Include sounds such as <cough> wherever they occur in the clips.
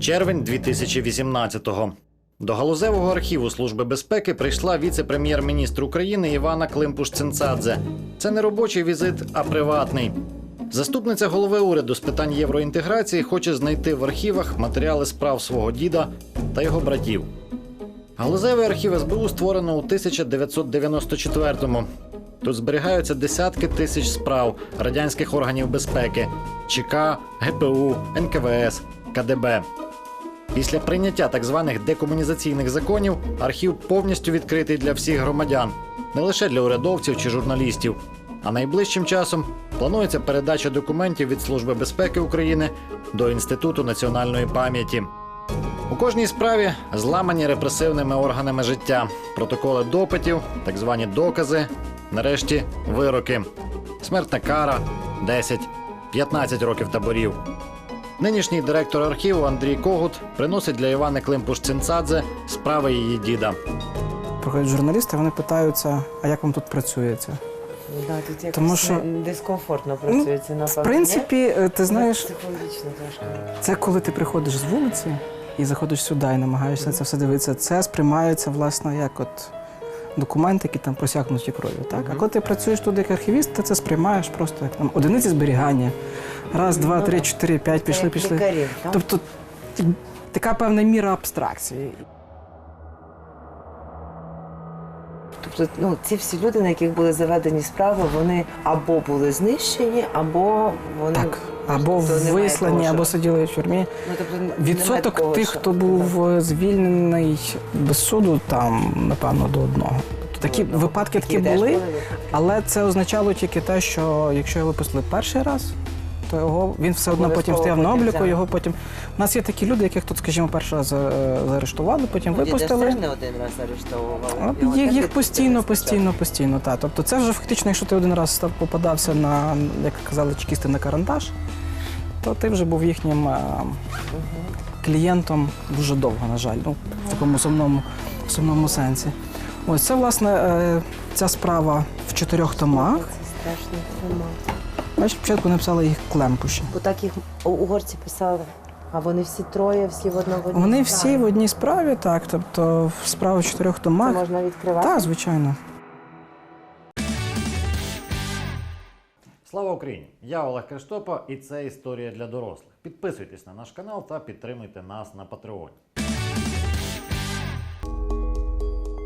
Червень 2018-го. До галузевого архіву Служби безпеки прийшла віце-прем'єр-міністр України Івана Климпуш-Цинцадзе. Це не робочий візит, а приватний. Заступниця голови уряду з питань євроінтеграції хоче знайти в архівах матеріали справ свого діда та його братів. Галузевий архів СБУ створено у 1994-му. Тут зберігаються десятки тисяч справ радянських органів безпеки ЧК, ГПУ, НКВС, КДБ. Після прийняття так званих декомунізаційних законів архів повністю відкритий для всіх громадян, не лише для урядовців чи журналістів. А найближчим часом планується передача документів від Служби безпеки України до Інституту національної пам'яті. У кожній справі зламані репресивними органами життя, протоколи допитів, так звані докази, нарешті вироки. Смертна кара 10, 15 років таборів. Нинішній директор архіву Андрій Когут приносить для Івани Климпуш-Цинцадзе справи її діда. Приходять журналісти, вони питаються, а як вам тут працюється? Да, тут якось Тому що- дискомфортно працюється, В напевно. принципі, е, ти знаєш, Психологічно трошки. це коли ти приходиш з вулиці і заходиш сюди і намагаєшся це все дивитися, це сприймається, власне, як от документи, які там просякнуті кров'ю. Так? А коли ти працюєш тут як архівіст, ти це сприймаєш просто як там одиниці зберігання. Раз, два, Ну, три, чотири, п'ять, пішли, пішли. Тобто така певна міра абстракції. Тобто, ну, ці всі люди, на яких були заведені справи, вони або були знищені, або вони Так. Або вислані, або сиділи в тюрмі. Ну, тобто, Відсоток тих, хто був звільнений без суду, там, напевно, до одного. Тобто такі Ну, випадки такі теж були, випадки. але це означало тільки те, що якщо його випустили перший раз, то його він все одно потім стояв на обліку. Його потім у нас є такі люди, яких тут, скажімо, перший раз е, заарештували, потім Ну, випустили. теж не один раз арештовували. Їх, їх постійно, постійно, постійно. Та. Тобто це вже фактично, якщо ти один раз став попадався на, як казали чекісти, на карандаш, то ти вже був їхнім е, клієнтом дуже довго, на жаль, ну, в такому сумному, сумному сенсі. Ось це, власне, е, ця справа в чотирьох томах. Страшно сама. Бачиш, спочатку написали їх клемпуші. Бо так їх угорці писали. А вони всі троє, всі в одному Вони всі в одній справі, так, тобто справа в чотирьох Це томах. можна відкривати. Так, звичайно. Слава Україні! Я Олег Криштопа, і це історія для дорослих. Підписуйтесь на наш канал та підтримуйте нас на Патреоні.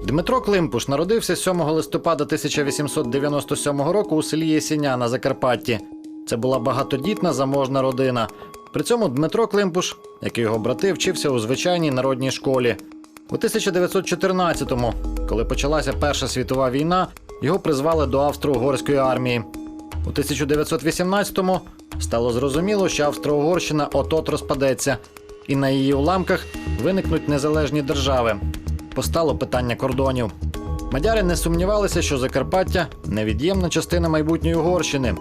Дмитро Климпуш народився 7 листопада 1897 року у селі Єсіня на Закарпатті. Це була багатодітна заможна родина. При цьому Дмитро Климпуш, як і його брати, вчився у звичайній народній школі. У 1914-му, коли почалася Перша світова війна, його призвали до Австро-Угорської армії. У 1918-му стало зрозуміло, що Австро-Угорщина от-от розпадеться, і на її уламках виникнуть незалежні держави. Постало питання кордонів. Мадяри не сумнівалися, що Закарпаття невід'ємна частина майбутньої Угорщини.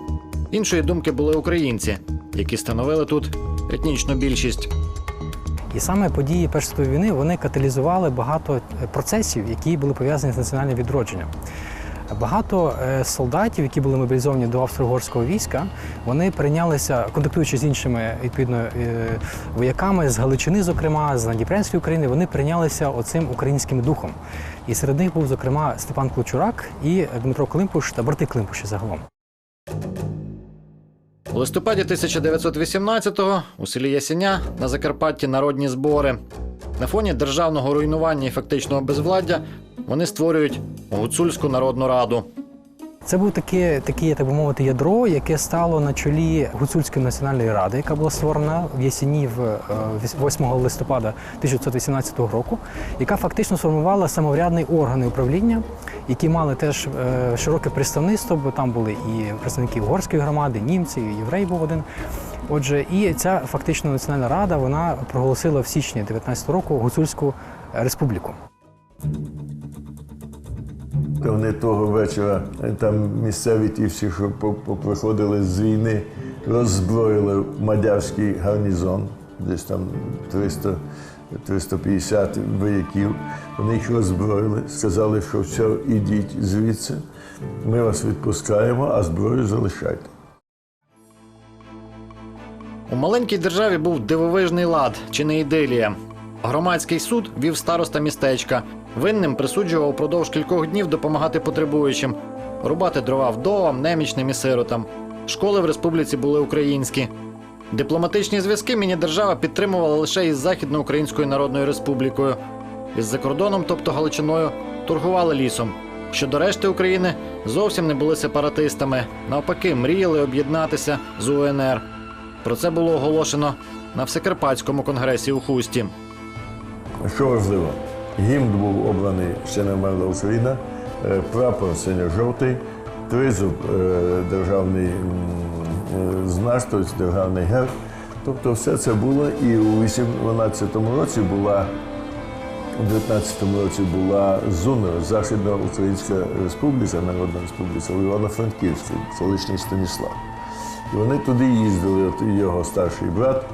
Іншої думки були українці, які становили тут етнічну більшість. І саме події Першої війни вони каталізували багато процесів, які були пов'язані з національним відродженням. Багато е, солдатів, які були мобілізовані до австро-угорського війська, вони прийнялися, контактуючи з іншими відповідно е, вояками з Галичини, зокрема з Надніпрянської України, вони прийнялися оцим українським духом. І серед них був, зокрема, Степан Клочурак і Дмитро Климпуш та брати Климпуші загалом. У листопаді 1918-го у селі Ясеня на Закарпатті народні збори. На фоні державного руйнування і фактичного безвладдя вони створюють Гуцульську народну раду. Це був таке, таке, так би мовити, ядро, яке стало на чолі Гуцульської національної ради, яка була створена в Ясіні е, 8 листопада 1918 року, яка фактично сформувала самоврядний органи управління, які мали теж е, широке представництво, бо там були і представники угорської громади, німці, і єврей був один. Отже, і ця фактично національна рада вона проголосила в січні 19 року Гуцульську республіку. То Вони того вечора там місцеві ті всі, що по- поприходили з війни, роззброїли мадярський гарнізон, десь там 300, 350 вояків. Вони їх роззброїли, сказали, що все, ідіть звідси, ми вас відпускаємо, а зброю залишайте. У маленькій державі був дивовижний лад чи не ідилія. Громадський суд вів староста містечка. Винним присуджував упродовж кількох днів допомагати потребуючим, рубати дрова вдовам, немічним і сиротам. Школи в республіці були українські. Дипломатичні зв'язки міні-держава підтримувала лише із Західноукраїнською Народною Республікою. Із-за кордоном, тобто Галичиною, торгували лісом. Щодо решти України зовсім не були сепаратистами. Навпаки, мріяли об'єднатися з УНР. Про це було оголошено на Всекарпатському конгресі у Хусті. Що важливо, гімн був обраний ще не вмерла Україна, е, прапор синьо-жовтий, тризуб е, державний е, знак, тобто державний герб. Тобто все це було і у 18 році була, у 19 році була ЗУНР, Західноукраїнська Республіка, Народна Республіка в Івано-Франківську, колишній Станіслав. І вони туди їздили, от його старший брат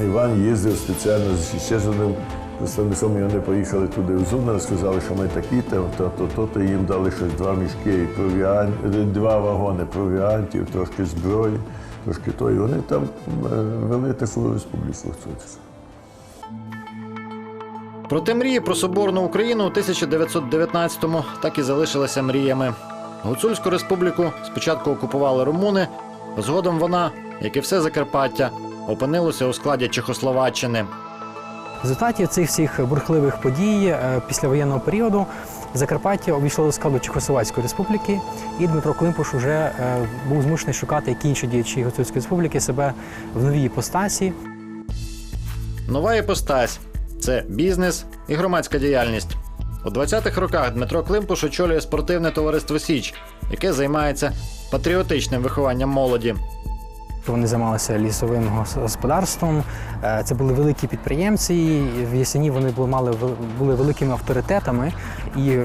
Іван їздив спеціально з ще представником, і вони поїхали туди в Зубна, сказали, що ми такі, то, то, то, то їм дали щось два мішки, провіан... два вагони провіантів, трошки зброї, трошки то. І вони там е, вели таку республіку. Проте мрії про соборну Україну у 1919-му так і залишилися мріями. Гуцульську республіку спочатку окупували румуни, згодом вона, як і все Закарпаття, опинилася у складі Чехословаччини. В результаті цих всіх бурхливих подій е, післявоєнного періоду Закарпаття увійшло до складу Чехословацької республіки, і Дмитро Климпуш вже е, був змушений шукати, як інші діячі Гуцульської республіки, себе в новій іпостасі. Нова іпостась це бізнес і громадська діяльність. У 20-х роках Дмитро Климпуш очолює спортивне товариство Січ, яке займається патріотичним вихованням молоді. Вони займалися лісовим господарством. Е, Це були великі підприємці. В Ясені вони були мали були великими авторитетами, і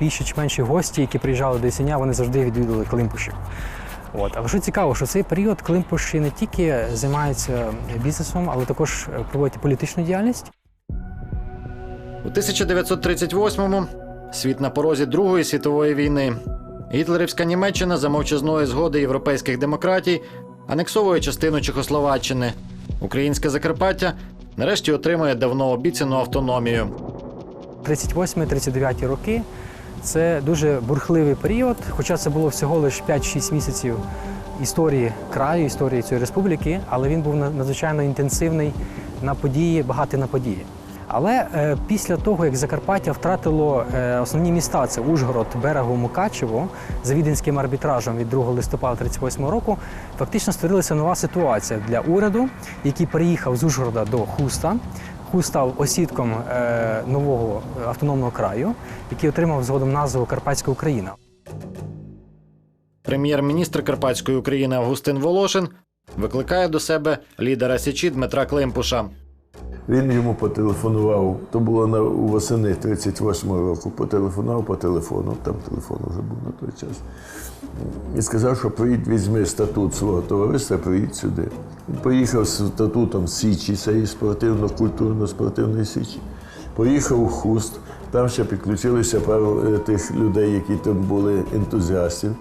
більше чи менші гості, які приїжджали до Ясеня, вони завжди відвідували Климпушів. От, але що цікаво, що цей період Климпуші не тільки займаються бізнесом, але також е, проводять політичну діяльність. У 1938-му світ на порозі Другої світової війни. Гітлерівська Німеччина за мовчазної згоди європейських демократій анексовує частину Чехословаччини. Українське Закарпаття нарешті отримує давно обіцяну автономію. 38-39 роки це дуже бурхливий період, хоча це було всього лише 5-6 місяців історії краю, історії цієї республіки, але він був надзвичайно інтенсивний на події, багатий на події. Але е, після того, як Закарпаття втратило е, основні міста, це Ужгород, Берегу, Мукачево, за віденським арбітражем від 2 листопада 38 року, фактично створилася нова ситуація для уряду, який переїхав з Ужгорода до Хуста. Хуст став осідком е, нового автономного краю, який отримав згодом назву Карпатська Україна. Прем'єр-міністр Карпатської України Августин Волошин викликає до себе лідера Січі Дмитра Климпуша. Він йому потелефонував, то було на восени 38-го року, потелефонував по телефону, там телефон вже був на той час. І сказав, що приїдь, візьми статут свого товариства, приїдь сюди. Він поїхав з статутом Січі, цієї спортивно-культурно-спортивної Січі. Поїхав у Хуст, там ще підключилися пару е, тих людей, які там були ентузіастів.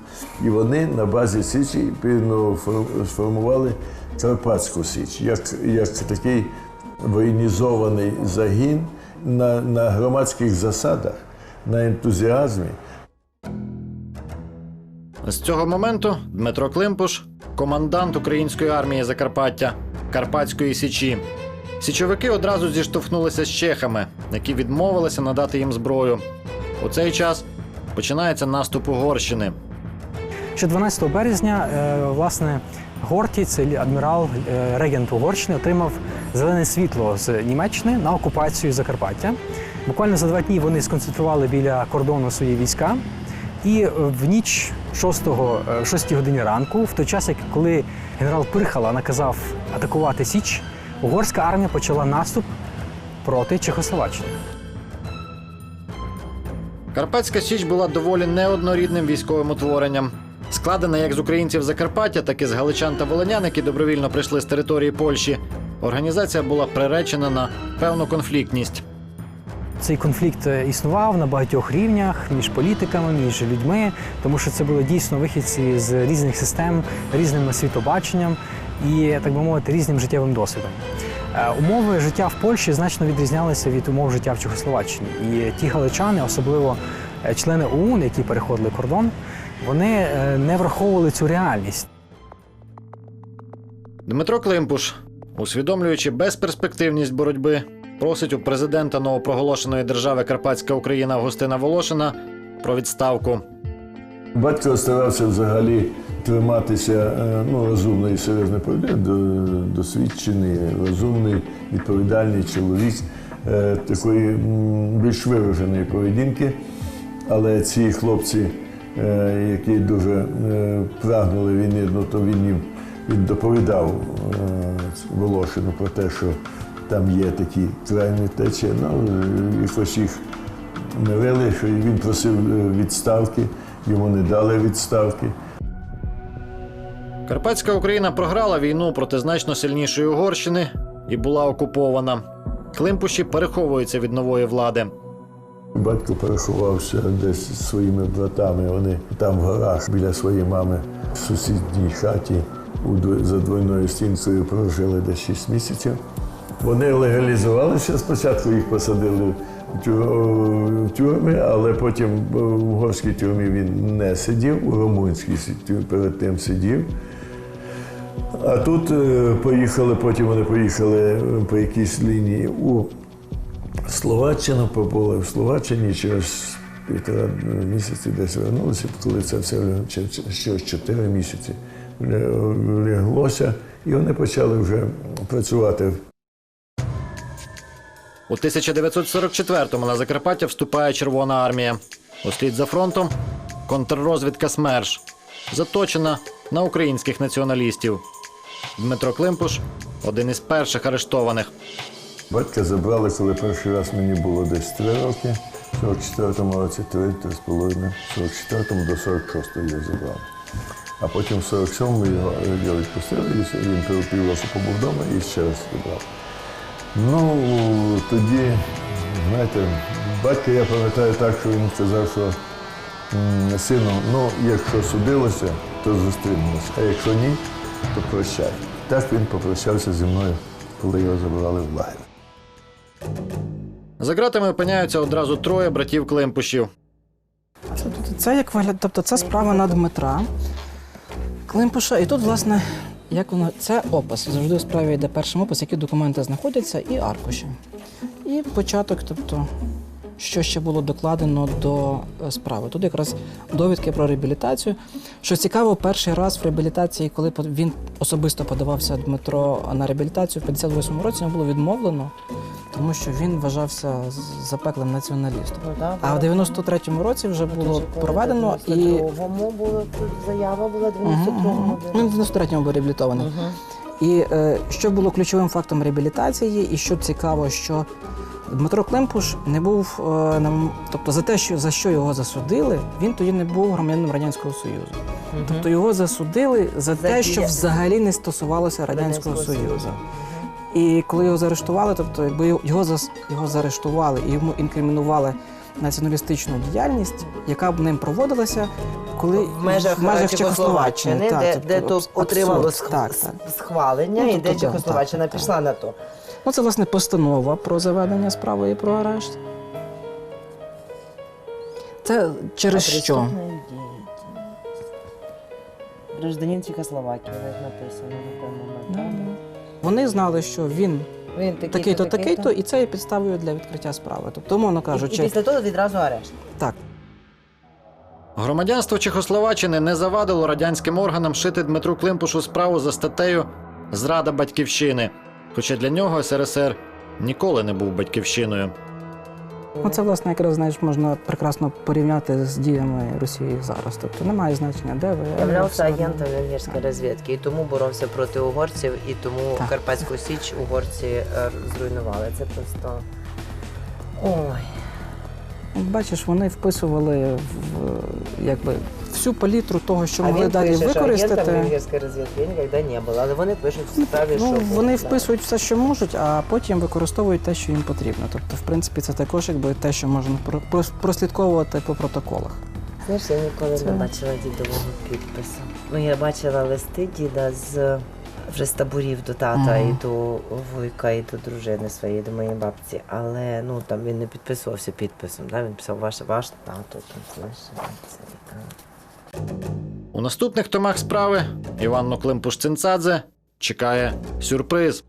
І вони на базі Січі сформували Карпатську Січ, як, як такий воєнізований загін на, на громадських засадах, на ентузіазмі. З цього моменту Дмитро Климпуш командант української армії Закарпаття Карпатської Січі. Січовики одразу зіштовхнулися з чехами, які відмовилися надати їм зброю. У цей час починається наступ Угорщини. Ще 12 березня, е, власне, Горті, це адмірал е, регент Угорщини, отримав зелене світло з Німеччини на окупацію Закарпаття. Буквально за два дні вони сконцентрували біля кордону свої війська. І е, в ніч 6, 6 годині ранку, в той час, як коли генерал Пирхала наказав атакувати Січ, угорська армія почала наступ проти Чехословаччини. Карпатська Січ була доволі неоднорідним військовим утворенням. Складена як з українців Закарпаття, так і з галичан та волинян, які добровільно прийшли з території Польщі. Організація була приречена на певну конфліктність. Цей конфлікт е, існував на багатьох рівнях між політиками, між людьми, тому що це були дійсно вихідці з різних систем, різним світобаченням. і, так би мовити, різним життєвим досвідом. Е, Умови життя в Польщі значно відрізнялися від умов життя в Чехословаччині. І ті галичани, особливо е, члени ОУН, які переходили кордон, вони е, не враховували цю реальність. Дмитро Климпуш, усвідомлюючи безперспективність боротьби, просить у президента новопроголошеної держави Карпатська Україна Августина Волошина про відставку. Батько старався взагалі триматися е, ну, розумної і серйозної поведінки, досвідчений, розумний, відповідальний чоловік е, такої більш вираженої поведінки. Але ці хлопці, які дуже е, прагнули війни, ну то він їм він доповідав е, Волошину про те, що там є такі крайні течії. Ну, е, якось їх мирили, що він просив е, відставки, йому не дали відставки. Карпатська Україна програла війну проти значно сильнішої Угорщини і була окупована. Климпуші переховуються від нової влади. Батько переховався десь зі своїми братами. Вони там в горах біля своєї мами в сусідній хаті за двойною стінкою прожили десь 6 місяців. Вони легалізувалися. Спочатку їх посадили в тюрми, але потім в угорській тюрмі він не сидів, у румунській перед тим сидів. А тут е, поїхали, потім вони поїхали е, по якійсь лінії у Словаччину, побули в Словаччині через півтора місяці десь вернулися, коли це все ще чотири місяці ляглося, і вони почали вже працювати У 1944-му на Закарпаття вступає Червона армія. Услід за фронтом контррозвідка СМЕРШ, заточена на українських націоналістів. Дмитро Климпуш один із перших арештованих. Батька забрали, коли перший раз мені було десь три роки, в 44-му році три, три з половиною, в 44-му до 46-го його забрали. А потім в 47-му його, відпустили, і він пів- півроку побув вдома і ще раз забрав. Ну, тоді, знаєте, батька я пам'ятаю так, що він сказав, що сину, ну, якщо судилося, то зустрінемося, а якщо ні, то прощай. Так він попрощався зі мною, коли його забрали в лагерь. За ґратами опиняються одразу троє братів Климпушів. Це, це як вигляд, тобто це справа на Дмитра Климпуша. І тут, власне, як воно, це опис. Завжди у справі йде першим опис, які документи знаходяться, і аркуші. І початок, тобто, що ще було докладено до е, справи. Тут якраз довідки про реабілітацію. Що цікаво, перший раз в реабілітації, коли він особисто подавався Дмитро на реабілітацію в 58-му році, йому було відмовлено, тому що він вважався запеклим націоналістом. А в 93-му році вже було проведено і. 92-му була заява була Мгм, 92-му. мгм. Він в 93-му був реабілітований. І е, що було ключовим фактом реабілітації, і що цікаво, що Дмитро Климпуш не був, е, тобто за те, що за що його засудили, він тоді не був громадянином Радянського Союзу. Тобто його засудили за, За те, що взагалі не стосувалося Радянського, Радянського Союзу. І коли його заарештували, тобто якби його- зас- його заарештували і йому інкримінували націоналістичну діяльність, яка б ним проводилася, коли в межах, е, Чехословаччини, Так, де, тобто де то отримало сх- Так, так. схвалення, Ну, і тобто, де Чехословаччина так, так. пішла на то. Ну, це, власне, постанова про заведення справи і про арешт. Це через що? Преступної. Гражданин Чехословакії, як написано на той момент. Вони знали, що він Він такий-то, такий-то, і це є підставою для відкриття справи. Тобто, умовно І, і після того відразу арешт. так. Громадянство Чехословаччини не завадило радянським органам шити Дмитру Климпушу справу за статтею Зрада батьківщини. Хоча для нього СРСР ніколи не був батьківщиною. Ну, це, власне, якраз знаєш, можна прекрасно порівняти з діями Росії зараз. Тобто немає значення, де ви. Являвся агентом венгерської розвідки і тому боровся проти угорців, і тому Так. Карпатську Січ угорці е, зруйнували. Це просто. Ой. Бачиш, вони вписували в якби всю палітру того, що а могли він далі пише, що агентом використати. венгерської розвідки ніколи не було, але вони пишуть в справі, Ну, що вони було, да. вписують все, що можуть, а потім використовують те, що їм потрібно. Тобто, в принципі, це також якби те, що можна про- прос- прослідковувати по протоколах. Знаєш, я ніколи не бачила дідового підпису. Ну, я бачила листи діда з вже з таборів до тата Мгм. і до вуйка, і до дружини своєї, до моєї бабці. Але ну там він не підписувався підписом. Да? Він писав ваш, ваш тато, там ваш це. а. У наступних томах справи Іванну Климпуш-Цинцадзе чекає сюрприз.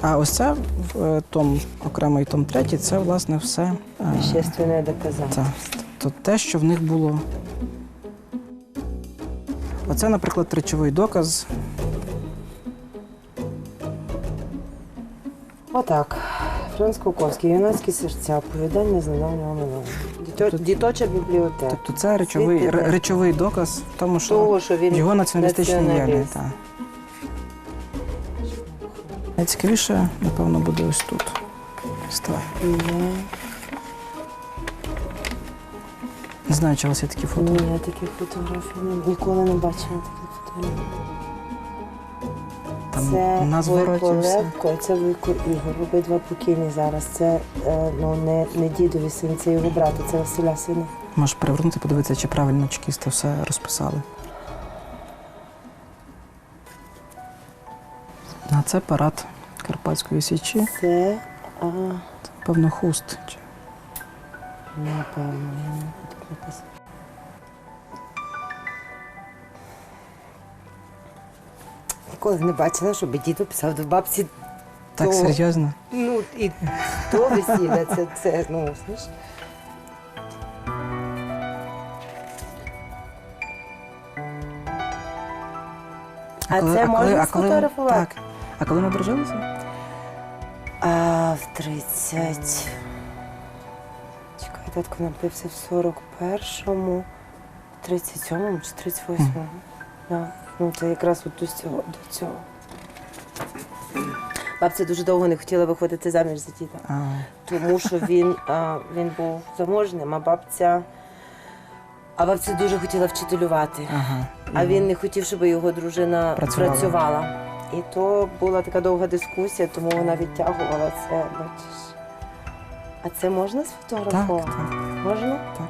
А ось це в е, том окремий том третій, це власне все. е, Вещественне доказання. То те, що в них було. Оце, наприклад, речовий доказ. Отак. Франц Куковський, юнацькі серця, оповідання з недавнього минулого. Дітьо- Діточа бібліотека. Тобто це речовий, речовий доказ в тому, що Того, що він його націоналістичні націоналіст. Найцікавіше, напевно, буде ось тут. Ставай. Не знаю, чи у вас є такі фото. ні, я таких фотографій не- ніколи не бачила таких фотографій. Там Це на звороті все. Це Вуйко Ігор. Обидва покійні зараз. Це е, ну, не, не дідові син, це його брат, це Василя сина. Можеш перевернути, подивитися, чи правильно чекісти все розписали. А це парад Карпатської січі. Це, а, Певно, хуст. Напевно, я не буду написати. Ніколи не бачила, щоб дідо писав до бабці. Так то- серйозно? Ну, і то весілля, це, це ну, знаєш. А коли- це коли- можна а коли- сфотографувати? Так. А коли ми одружилися? А в 30. Чекай, татко напився в 41-му, 37-му чи 38-му. Да. Ну, це якраз от до цього. До цього. Бабця дуже довго не хотіла виходити заміж за діда. А, тому що він, а, він був заможним, а бабця. А бабця дуже хотіла вчителювати. ага. А він не хотів, щоб його дружина Працювала. працювала. І то була така довга дискусія, тому вона відтягувала це, бачиш. А це можна Так, сфотографувати? так, Можна? так.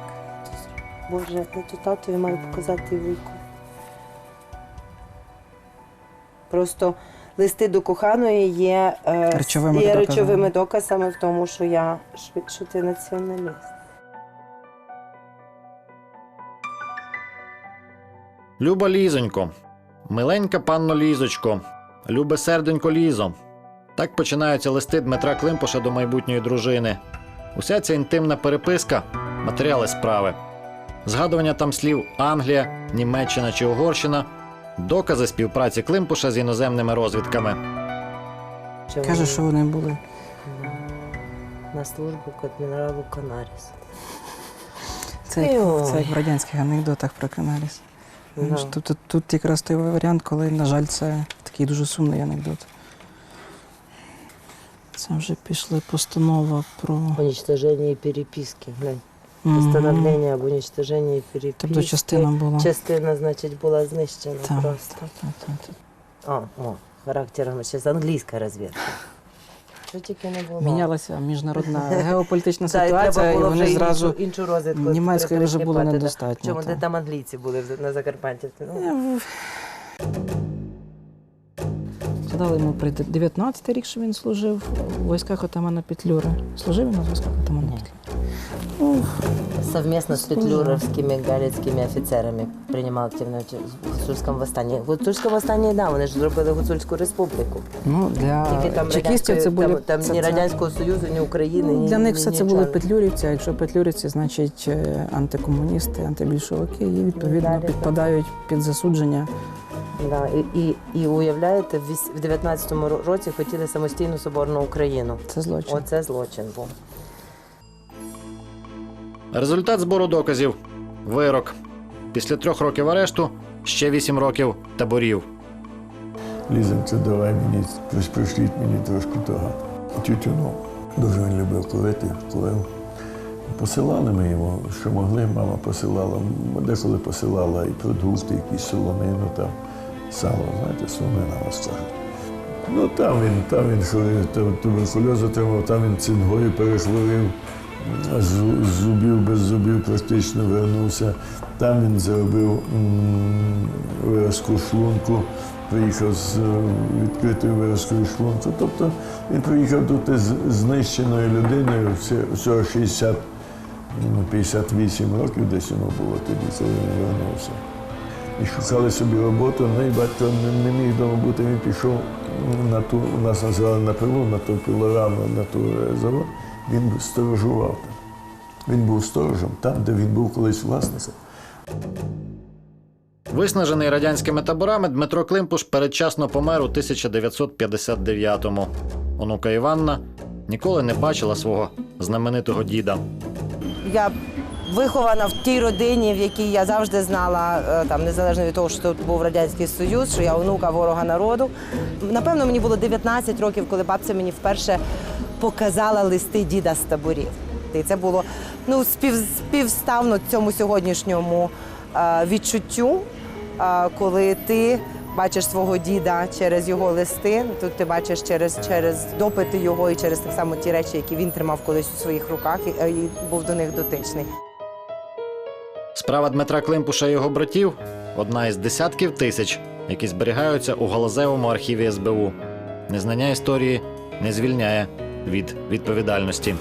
Боже, я тут татові маю показати вуйку. Просто листи до коханої є, е, Речовими є доказами. речовими доказами в тому, що я що ти націоналіст. Люба Лізонько, миленька панно Лізочко, любе серденько Лізо. Так починаються листи Дмитра Климпуша до майбутньої дружини. Уся ця інтимна переписка матеріали справи. Згадування там слів Англія, Німеччина чи Угорщина, докази співпраці Климпуша з іноземними розвідками. Каже, що вони були. на службу к адміралу Канаріс. Це це як в радянських анекдотах про Канаріс. Да. Тут, тут, тут якраз той варіант, коли, на жаль, це такий дуже сумний анекдот. Це вже пішла постанова про. Уничтоження і переписки. Глянь. Постановлення об уничтоженні і переписки. Тобто частина була. Частина, значить, була знищена Так, просто. Та, та, та. О, о, характером ще з англійська розвідка. Що тільки не <laughs> було. Мінялася міжнародна геополітична ситуація, і вони зразу. іншу, розвідку. Німецької вже було недостатньо, Чому де там англійці були на Закарпатті? Ну, Згадали йому при 19 рік, що він служив у військах отамана Петлюри. Служив він у військах отамана Петлюри? Ну, Совместно с петлюровскими галицькими офіцерами приймав активну участь в гуцульському восстанні. В гуцульському восстанні, да, вони ж зробили Гуцульську республіку. ну для Тільки там чекістів це радянської- були там, там це- ні це- Радянського Союзу, ні України, Ну, ні для них ні все це нічого. були петлюрівці. А якщо петлюрівці, значить е, антикомуністи, антибільшовики, і відповідно Далі, так. підпадають під засудження. Да, і, і, і уявляєте, в віс- в 19-му ро- році хотіли самостійну соборну Україну. Це злочин. Оце злочин був. Результат збору доказів вирок. Після трьох років арешту ще вісім років таборів. Лізенце, давай мені, приш- пришліть мені трошки того тютюну. Дуже він любив курити, курив. Посилали ми йому, що могли, мама посилала. Деколи посилала і продукти, якісь солонину, там, сало, знаєте, солонина вас кажуть. Ну там він, там він туберкульоз отримав, там він цингою перехворів, з, зубів без зубів практично вернувся. Там він зробив виразку шлунку, приїхав з відкритою виразкою шлунку. Тобто він приїхав тут з знищеною людиною, всього 60, ну, 58 років десь йому було тоді, коли він вернувся. І шукали собі роботу, ну і батько не, не міг вдома бути, він пішов на ту, у нас називали на пилу, на ту пилораму, на ту е, завод, він сторожував там. Він був сторожем там, де він був колись власником. Виснажений радянськими таборами Дмитро Климпуш передчасно помер у 1959-му. Онука Іванна ніколи не бачила свого знаменитого діда. Я вихована в тій родині, в якій я завжди знала, е, там незалежно від того, що тут був радянський союз, що я онука ворога народу. Напевно, мені було 19 років, коли бабця мені вперше показала листи діда з таборів. І це було ну спів, співставно цьому сьогоднішньому е, відчуттю, е, коли ти. Бачиш свого діда через його листи. Тут ти бачиш через, через допити його і через так само ті речі, які він тримав колись у своїх руках і, е, і був до них дотичний. Справа Дмитра Климпуша і його братів одна із десятків тисяч, які зберігаються у галузевому архіві СБУ. Незнання історії не звільняє від відповідальності.